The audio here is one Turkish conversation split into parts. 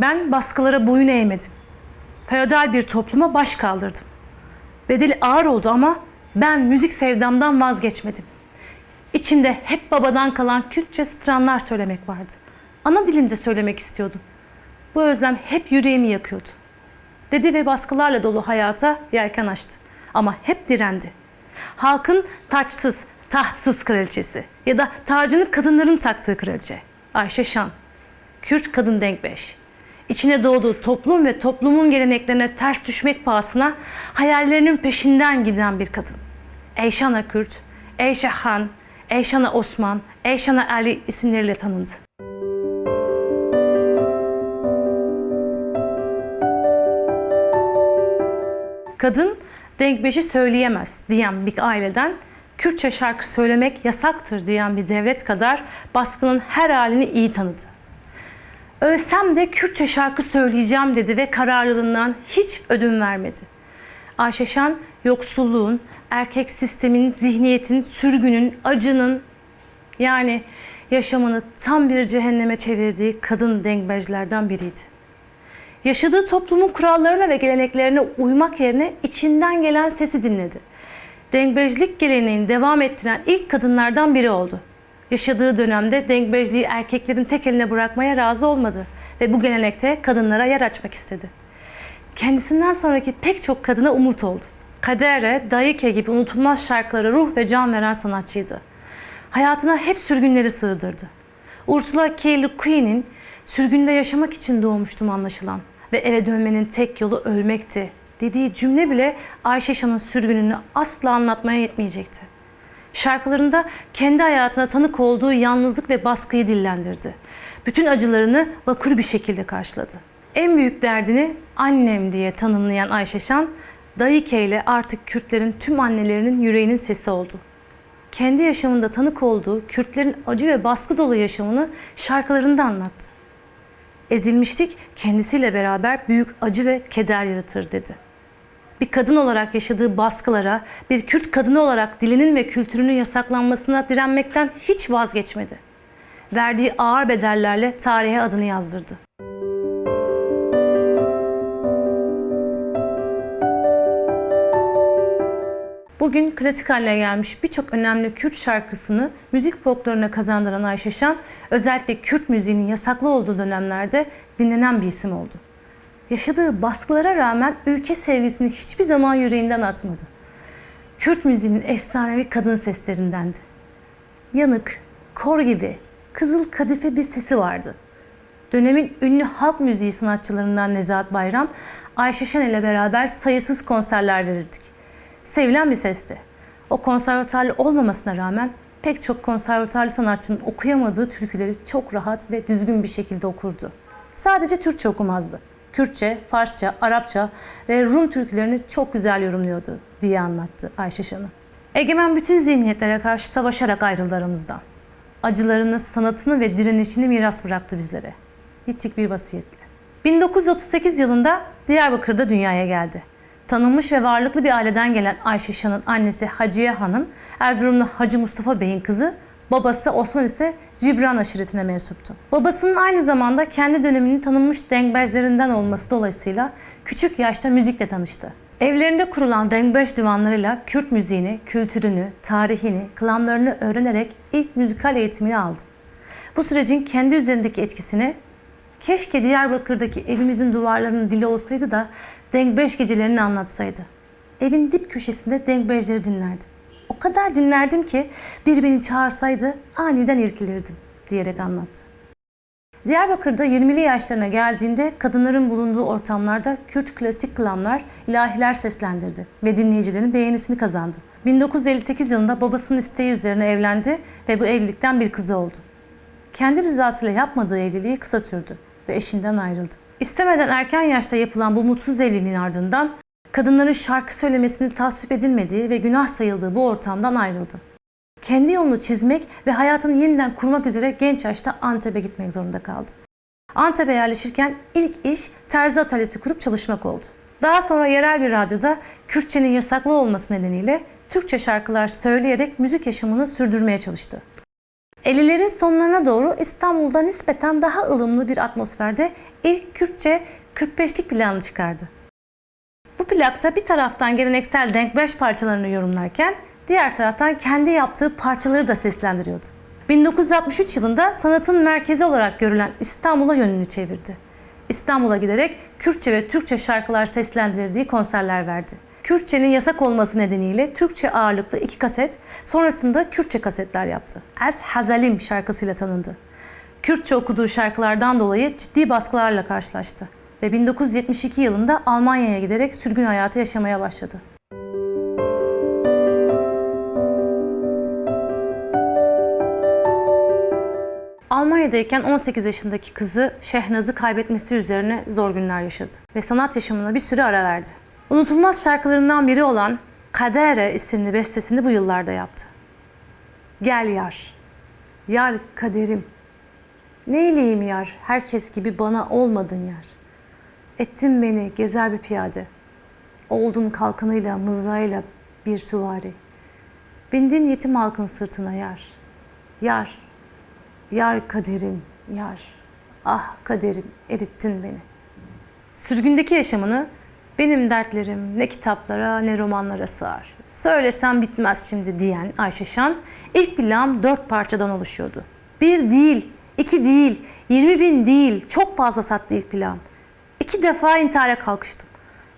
Ben baskılara boyun eğmedim. Feodal bir topluma baş kaldırdım. Bedeli ağır oldu ama ben müzik sevdamdan vazgeçmedim. İçimde hep babadan kalan Kürtçe stranlar söylemek vardı. Ana dilimde söylemek istiyordum. Bu özlem hep yüreğimi yakıyordu. Dedi ve baskılarla dolu hayata yelken açtı. Ama hep direndi. Halkın taçsız, tahtsız kraliçesi ya da tacını kadınların taktığı kraliçe. Ayşe Şan. Kürt kadın denkbeş. İçine doğduğu toplum ve toplumun geleneklerine ters düşmek pahasına hayallerinin peşinden giden bir kadın. Eyşana Kürt, Eyşe Han, Eyşana Osman, Eyşana Ali isimleriyle tanındı. Kadın denkbeşi söyleyemez diyen bir aileden Kürtçe şarkı söylemek yasaktır diyen bir devlet kadar baskının her halini iyi tanıdı. Ölsem de Kürtçe şarkı söyleyeceğim dedi ve kararlılığından hiç ödün vermedi. Ayşe Şan yoksulluğun, erkek sistemin, zihniyetin, sürgünün, acının yani yaşamını tam bir cehenneme çevirdiği kadın dengbejlerden biriydi. Yaşadığı toplumun kurallarına ve geleneklerine uymak yerine içinden gelen sesi dinledi. Dengbejlik geleneğini devam ettiren ilk kadınlardan biri oldu. Yaşadığı dönemde dengbejliği erkeklerin tek eline bırakmaya razı olmadı ve bu gelenekte kadınlara yer açmak istedi. Kendisinden sonraki pek çok kadına umut oldu. Kadere, Dayike gibi unutulmaz şarkılara ruh ve can veren sanatçıydı. Hayatına hep sürgünleri sığdırdı. Ursula K. Le Guin'in sürgünde yaşamak için doğmuştum anlaşılan ve eve dönmenin tek yolu ölmekti dediği cümle bile Ayşe Şan'ın sürgününü asla anlatmaya yetmeyecekti. Şarkılarında kendi hayatına tanık olduğu yalnızlık ve baskıyı dillendirdi. Bütün acılarını vakur bir şekilde karşıladı. En büyük derdini annem diye tanımlayan Ayşe Şan, Dayike ile artık Kürtlerin tüm annelerinin yüreğinin sesi oldu. Kendi yaşamında tanık olduğu Kürtlerin acı ve baskı dolu yaşamını şarkılarında anlattı. Ezilmişlik kendisiyle beraber büyük acı ve keder yaratır dedi. Bir kadın olarak yaşadığı baskılara, bir Kürt kadını olarak dilinin ve kültürünün yasaklanmasına direnmekten hiç vazgeçmedi. Verdiği ağır bedellerle tarihe adını yazdırdı. Bugün klasik haline gelmiş birçok önemli Kürt şarkısını müzik folkloruna kazandıran Ayşe Şan, özellikle Kürt müziğinin yasaklı olduğu dönemlerde dinlenen bir isim oldu. Yaşadığı baskılara rağmen ülke sevgisini hiçbir zaman yüreğinden atmadı. Kürt müziğinin efsanevi kadın seslerindendi. Yanık, kor gibi, kızıl kadife bir sesi vardı. Dönemin ünlü halk müziği sanatçılarından Nezahat Bayram, Ayşe Şen ile beraber sayısız konserler verirdik sevilen bir sesti. O konservatuarlı olmamasına rağmen pek çok konservatuarlı sanatçının okuyamadığı türküleri çok rahat ve düzgün bir şekilde okurdu. Sadece Türkçe okumazdı. Kürtçe, Farsça, Arapça ve Rum türkülerini çok güzel yorumluyordu diye anlattı Ayşe Şan'ı. Egemen bütün zihniyetlere karşı savaşarak ayrıldı aramızdan. Acılarını, sanatını ve direnişini miras bıraktı bizlere. Gittik bir vasiyetle. 1938 yılında Diyarbakır'da dünyaya geldi. Tanınmış ve varlıklı bir aileden gelen Ayşe Şan'ın annesi Haciye Hanım, Erzurumlu Hacı Mustafa Bey'in kızı, babası Osman ise Cibran aşiretine mensuptu. Babasının aynı zamanda kendi döneminin tanınmış dengbejlerinden olması dolayısıyla küçük yaşta müzikle tanıştı. Evlerinde kurulan dengbej divanlarıyla Kürt müziğini, kültürünü, tarihini, kılamlarını öğrenerek ilk müzikal eğitimini aldı. Bu sürecin kendi üzerindeki etkisini Keşke Diyarbakır'daki evimizin duvarlarının dili olsaydı da Denkbeş gecelerini anlatsaydı. Evin dip köşesinde Denkbejleri dinlerdim. Kadar dinlerdim ki biri beni çağırsaydı aniden irkilirdim diyerek anlattı. Diyarbakır'da 20'li yaşlarına geldiğinde kadınların bulunduğu ortamlarda Kürt klasik kılamlar, ilahiler seslendirdi ve dinleyicilerin beğenisini kazandı. 1958 yılında babasının isteği üzerine evlendi ve bu evlilikten bir kızı oldu. Kendi rızasıyla yapmadığı evliliği kısa sürdü ve eşinden ayrıldı. İstemeden erken yaşta yapılan bu mutsuz evliliğin ardından kadınların şarkı söylemesini tasvip edilmediği ve günah sayıldığı bu ortamdan ayrıldı. Kendi yolunu çizmek ve hayatını yeniden kurmak üzere genç yaşta Antep'e gitmek zorunda kaldı. Antep'e yerleşirken ilk iş terzi atölyesi kurup çalışmak oldu. Daha sonra yerel bir radyoda Kürtçenin yasaklı olması nedeniyle Türkçe şarkılar söyleyerek müzik yaşamını sürdürmeye çalıştı. 50'lerin sonlarına doğru İstanbul'da nispeten daha ılımlı bir atmosferde ilk Kürtçe 45'lik planı çıkardı. Plakta bir taraftan geleneksel denkbeş parçalarını yorumlarken diğer taraftan kendi yaptığı parçaları da seslendiriyordu. 1963 yılında sanatın merkezi olarak görülen İstanbul'a yönünü çevirdi. İstanbul'a giderek Kürtçe ve Türkçe şarkılar seslendirdiği konserler verdi. Kürtçenin yasak olması nedeniyle Türkçe ağırlıklı iki kaset, sonrasında Kürtçe kasetler yaptı. Ez Hazalim şarkısıyla tanındı. Kürtçe okuduğu şarkılardan dolayı ciddi baskılarla karşılaştı ve 1972 yılında Almanya'ya giderek sürgün hayatı yaşamaya başladı. Almanya'dayken 18 yaşındaki kızı Şehnaz'ı kaybetmesi üzerine zor günler yaşadı ve sanat yaşamına bir süre ara verdi. Unutulmaz şarkılarından biri olan Kadere isimli bestesini bu yıllarda yaptı. Gel yar, yar kaderim, neyleyim yar, herkes gibi bana olmadın yar. Ettin beni gezer bir piyade, oldun kalkanıyla, mızrağıyla bir süvari. Bindin yetim halkın sırtına yar, yar, Yar kaderim, yar. Ah kaderim, erittin beni. Sürgündeki yaşamını benim dertlerim ne kitaplara ne romanlara sığar. Söylesem bitmez şimdi diyen Ayşe Şan ilk plan dört parçadan oluşuyordu. Bir değil, iki değil, yirmi bin değil, çok fazla sattı ilk plan. İki defa intihara kalkıştım.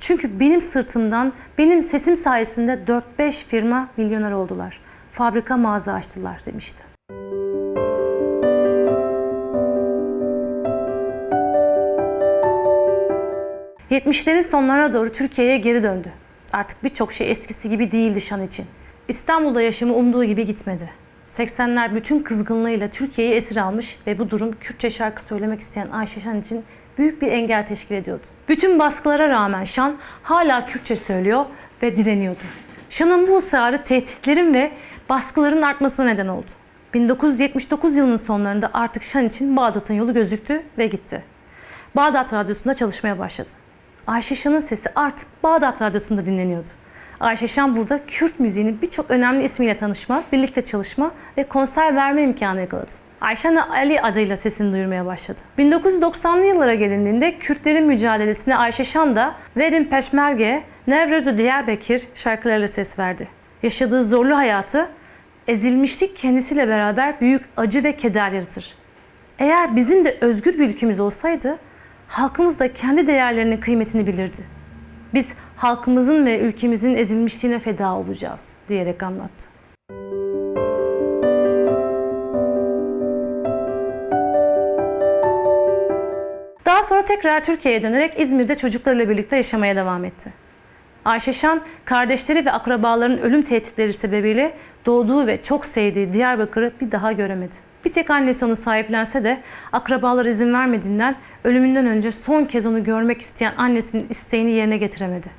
Çünkü benim sırtımdan, benim sesim sayesinde 4-5 firma milyoner oldular. Fabrika mağaza açtılar demişti. 70'lerin sonlarına doğru Türkiye'ye geri döndü. Artık birçok şey eskisi gibi değildi Şan için. İstanbul'da yaşamı umduğu gibi gitmedi. 80'ler bütün kızgınlığıyla Türkiye'yi esir almış ve bu durum Kürtçe şarkı söylemek isteyen Ayşe Şan için büyük bir engel teşkil ediyordu. Bütün baskılara rağmen Şan hala Kürtçe söylüyor ve direniyordu. Şan'ın bu ısrarı tehditlerin ve baskıların artmasına neden oldu. 1979 yılının sonlarında artık Şan için Bağdat'ın yolu gözüktü ve gitti. Bağdat Radyosu'nda çalışmaya başladı. Ayşe Şan'ın sesi artık Bağdat Radyosu'nda dinleniyordu. Ayşe Şan burada Kürt müziğinin birçok önemli ismiyle tanışma, birlikte çalışma ve konser verme imkanı yakaladı. Ayşen Ali adıyla sesini duyurmaya başladı. 1990'lı yıllara gelindiğinde Kürtlerin mücadelesine Ayşe Şan da Verin Peşmerge, Nevrözü Diyarbakır şarkılarıyla ses verdi. Yaşadığı zorlu hayatı, ezilmişlik kendisiyle beraber büyük acı ve keder yaratır. Eğer bizim de özgür bir ülkemiz olsaydı halkımız da kendi değerlerinin kıymetini bilirdi. Biz halkımızın ve ülkemizin ezilmişliğine feda olacağız diyerek anlattı. Daha sonra tekrar Türkiye'ye dönerek İzmir'de çocuklarıyla birlikte yaşamaya devam etti. Ayşe Şan, kardeşleri ve akrabaların ölüm tehditleri sebebiyle doğduğu ve çok sevdiği Diyarbakır'ı bir daha göremedi. Bir tek annesi onu sahiplense de akrabalar izin vermediğinden ölümünden önce son kez onu görmek isteyen annesinin isteğini yerine getiremedi.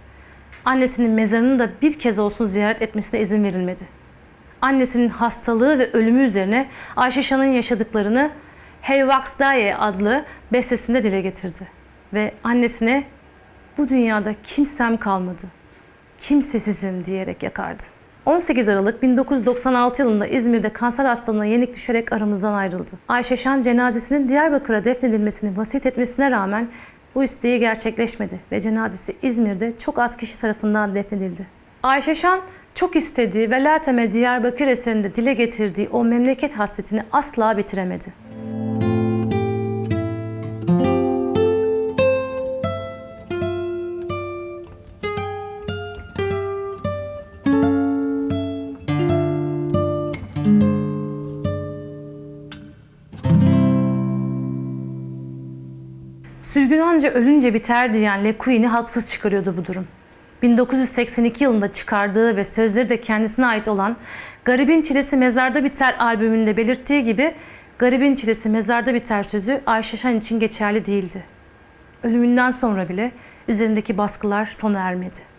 Annesinin mezarını da bir kez olsun ziyaret etmesine izin verilmedi. Annesinin hastalığı ve ölümü üzerine Ayşe Şan'ın yaşadıklarını Hey Wax Daye adlı bestesinde dile getirdi. Ve annesine bu dünyada kimsem kalmadı, kimsesizim diyerek yakardı. 18 Aralık 1996 yılında İzmir'de kanser hastalığına yenik düşerek aramızdan ayrıldı. Ayşe Şan cenazesinin Diyarbakır'a defnedilmesini vasiyet etmesine rağmen bu isteği gerçekleşmedi ve cenazesi İzmir'de çok az kişi tarafından defnedildi. Ayşe Şan çok istediği ve Lateme Diyarbakır eserinde dile getirdiği o memleket hasretini asla bitiremedi. Sürgün anca ölünce biter diyen Le Queen'i haksız çıkarıyordu bu durum. 1982 yılında çıkardığı ve sözleri de kendisine ait olan Garibin Çilesi Mezarda Biter albümünde belirttiği gibi Garibin Çilesi Mezarda Biter sözü Ayşe Şan için geçerli değildi. Ölümünden sonra bile üzerindeki baskılar sona ermedi.